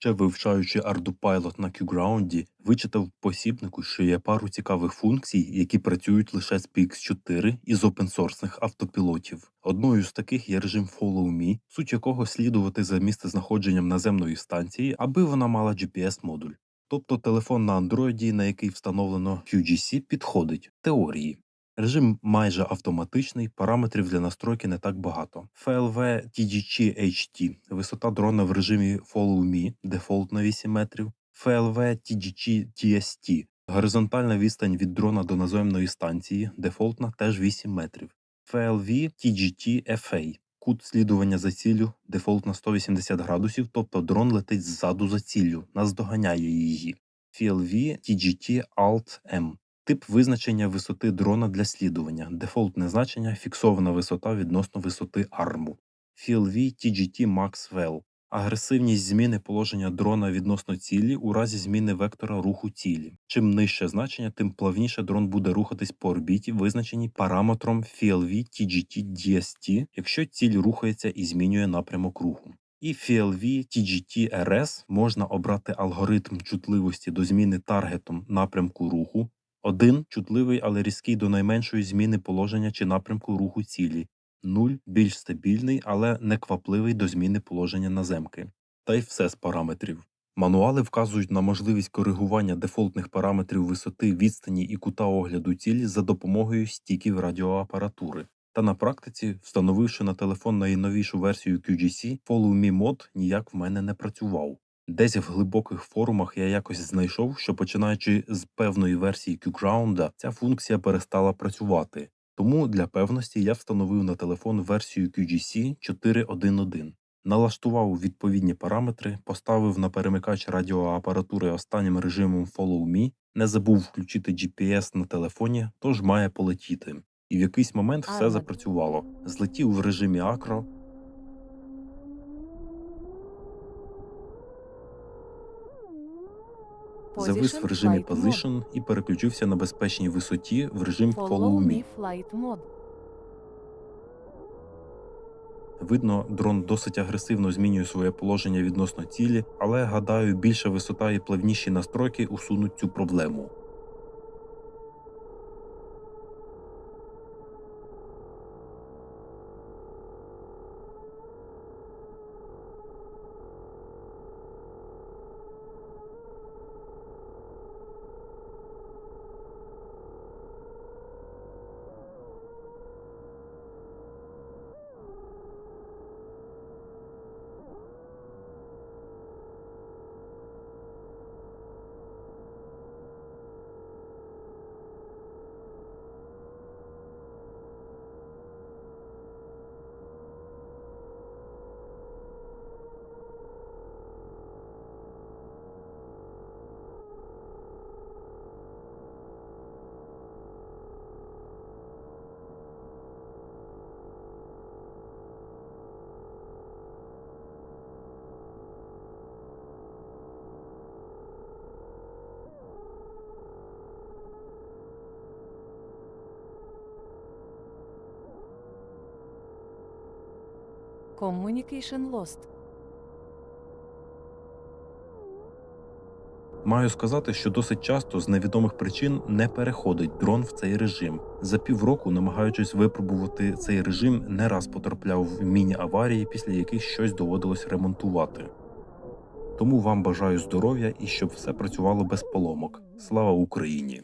Ще вивчаючи ArduPilot на QGround, вичитав в посібнику, що є пару цікавих функцій, які працюють лише з PX4 із опенсорсних автопілотів. Одною з таких є режим Follow Me, суть якого слідувати за місцезнаходженням наземної станції, аби вона мала GPS-модуль. Тобто телефон на Android, на який встановлено QGC, підходить теорії. Режим майже автоматичний, параметрів для настройки не так багато. FLV TGC HT – висота дрона в режимі Follow Me, дефолт на 8 метрів. FLV TGC TST – горизонтальна відстань від дрона до наземної станції, дефолтна теж 8 метрів. FLV TGT FA – кут слідування за ціллю, дефолт на 180 градусів, тобто дрон летить ззаду за ціллю, наздоганяє її. FLV TGT Alt M Тип визначення висоти дрона для слідування. Дефолтне значення фіксована висота відносно висоти арму. FLV TGT Max Well агресивність зміни положення дрона відносно цілі у разі зміни вектора руху цілі. Чим нижче значення, тим плавніше дрон буде рухатись по орбіті, визначеній параметром FLV TGT DST, якщо ціль рухається і змінює напрямок руху. І FLV TGT RS можна обрати алгоритм чутливості до зміни таргетом напрямку руху. Один чутливий, але різкий до найменшої зміни положення чи напрямку руху цілі. 0 більш стабільний, але неквапливий до зміни положення наземки. Та й все з параметрів. Мануали вказують на можливість коригування дефолтних параметрів висоти, відстані і кута огляду цілі за допомогою стіків радіоапаратури. Та на практиці, встановивши на телефон найновішу версію QGC, Follow Me Mod ніяк в мене не працював. Десь в глибоких форумах я якось знайшов, що починаючи з певної версії QGround, ця функція перестала працювати. Тому для певності я встановив на телефон версію QGC 4.1.1. Налаштував відповідні параметри, поставив на перемикач радіоапаратури останнім режимом Follow Me, не забув включити GPS на телефоні, тож має полетіти. І в якийсь момент все запрацювало. Злетів в режимі акро, завис в режимі Position і переключився на безпечній висоті в режим Follow Me. Flight Mode. Видно, дрон досить агресивно змінює своє положення відносно цілі, але гадаю, більша висота і плавніші настройки усунуть цю проблему. Communication Lost. Маю сказати, що досить часто з невідомих причин не переходить дрон в цей режим. За півроку, намагаючись випробувати цей режим, не раз потрапляв в міні-аварії, після яких щось доводилось ремонтувати. Тому вам бажаю здоров'я і щоб все працювало без поломок. Слава Україні!